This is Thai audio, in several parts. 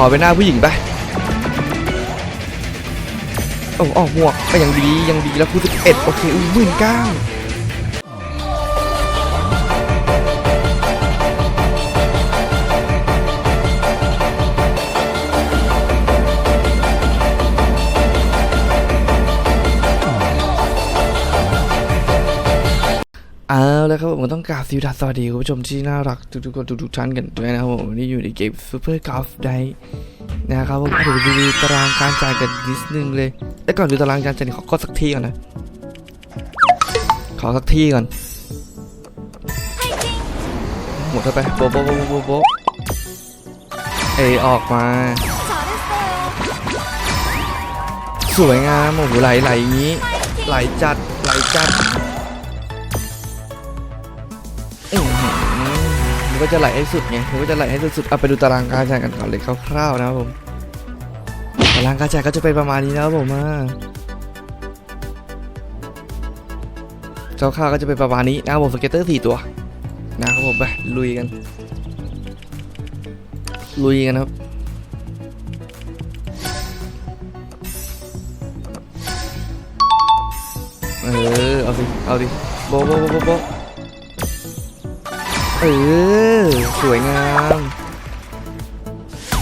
อไปหน้าผู้หญิงไปโอ้ออกหมวกก็ยังดียังดีแล้วคูสิบเอ็ดโอเคอุ้ยหมื่นเก้า เอาแล้วครับผมต้องกราบสวัสดีสวัสดีคุณผู้ชมที่น่ารักทุกๆคนทุกๆท่านกันด้วยนะครับผมวันนี้อยู่ในเกม Super Golf Day นะครับผมเดี๋ยวดูตารางการจ่ายกันนิดนึงเลยแต่ก่อนดูตารางการจ่ายขอก็สักที่ก่อนนะขอสักที่ก่อนหมดเข้าไปโบะโบะโบะโบโบะเอออกมาสวยงามโอ้โหไหลไหลอย่างนี้ไหลจัดไหลจัด มันก็จะไหลให้สุดไงมันก็จะไหลให้สุดๆเอาไปดูตารางการแจ่ายกันก่อนเลยคร่าวๆนะครับผมตารางการแจ่ายก็จะเป็นประมาณนี้นะครับผมอ่าเจ้าข้าก็จะเป็นประมาณนี้นะครับผมสเก็ตเตอร์สี่ตัวนะครับผมไปลุยกัน ลุยกันครับเออเอาสิเอาดิโบโบโบโบะโบะ เออ สวยงาม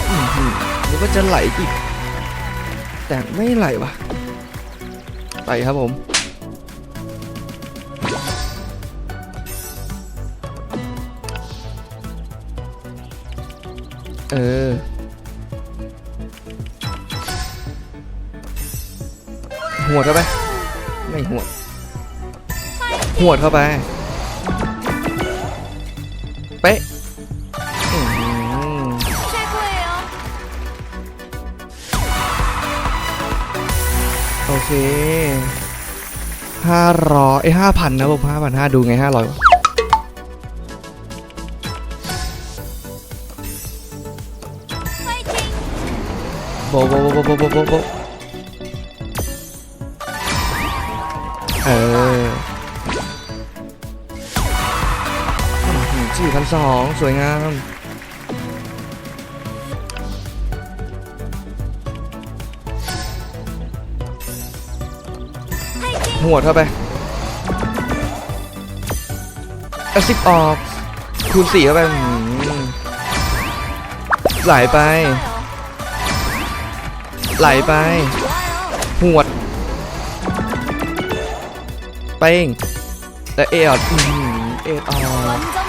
อื้อหือมันก็จะไหลอีก แต่ไม่ไหลวะไปครับผมเออ หัวเข้าไป ไม่หัว หัวเข้าไป เป๊ะโอเคห้าร้อยไอห้าพันนะผมห้าพันห้าดูไงห้าร้อยวโบโบบบบบบเออ สี่สวยงาม หัวเข้าไปกระซิบออก คูณสี่เข้าไปไหลไป ไหลไป หวด เป้งแต่เออดเออด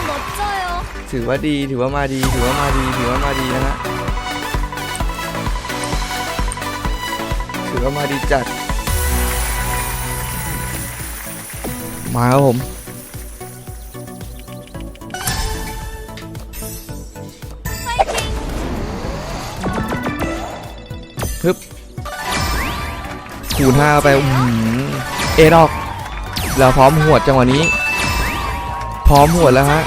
ถือว่าดีถือว่ามาดีถือว่ามาดีถือว่ามาดีนะฮะถือว่ามาดีจัด มาครับผมฮึบคูณห้าไปอืมเอดอกแล้วพร้อมหัวจังหวะนี้ พร้อมหัวแล้วฮะ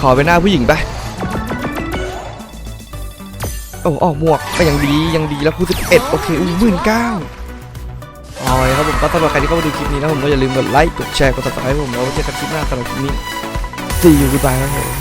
ขอไปหน้าผู้หญิงไปโอ้ออกหมวกก็ยังดียังดีแล้วคูสิบเอ็ดโอเคอุ้ยหมื่นเก้าเอาเลยครับผมก็สำหรับใครที่เข้ามาดูคลิปนี้นะผมก็อย่าลืมกดไลค์กดแชร์กดติดตามให้ผมแล้วเจอกันคลิปหน้าสำหรับคลิปนี้ see you goodbye ครับผม